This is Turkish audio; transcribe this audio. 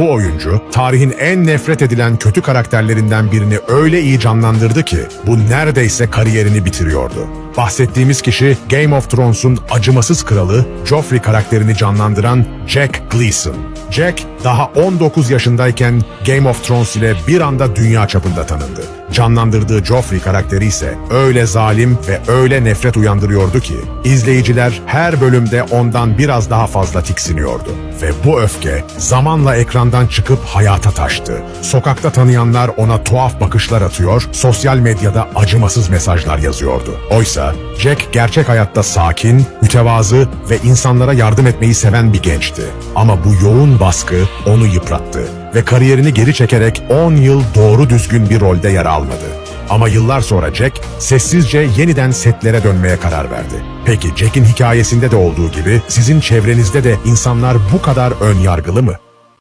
Bu oyuncu tarihin en nefret edilen kötü karakterlerinden birini öyle iyi canlandırdı ki bu neredeyse kariyerini bitiriyordu. Bahsettiğimiz kişi Game of Thrones'un acımasız kralı Joffrey karakterini canlandıran Jack Gleeson. Jack daha 19 yaşındayken Game of Thrones ile bir anda dünya çapında tanındı. Canlandırdığı Joffrey karakteri ise öyle zalim ve öyle nefret uyandırıyordu ki izleyiciler her bölümde ondan biraz daha fazla tiksiniyordu. Ve bu öfke zamanla ekrandan çıkıp hayata taştı. Sokakta tanıyanlar ona tuhaf bakışlar atıyor, sosyal medyada acımasız mesajlar yazıyordu. Oysa Jack gerçek hayatta sakin, mütevazı ve insanlara yardım etmeyi seven bir gençti. Ama bu yoğun baskı onu yıprattı ve kariyerini geri çekerek 10 yıl doğru düzgün bir rolde yer almadı. Ama yıllar sonra Jack sessizce yeniden setlere dönmeye karar verdi. Peki Jack'in hikayesinde de olduğu gibi sizin çevrenizde de insanlar bu kadar ön yargılı mı?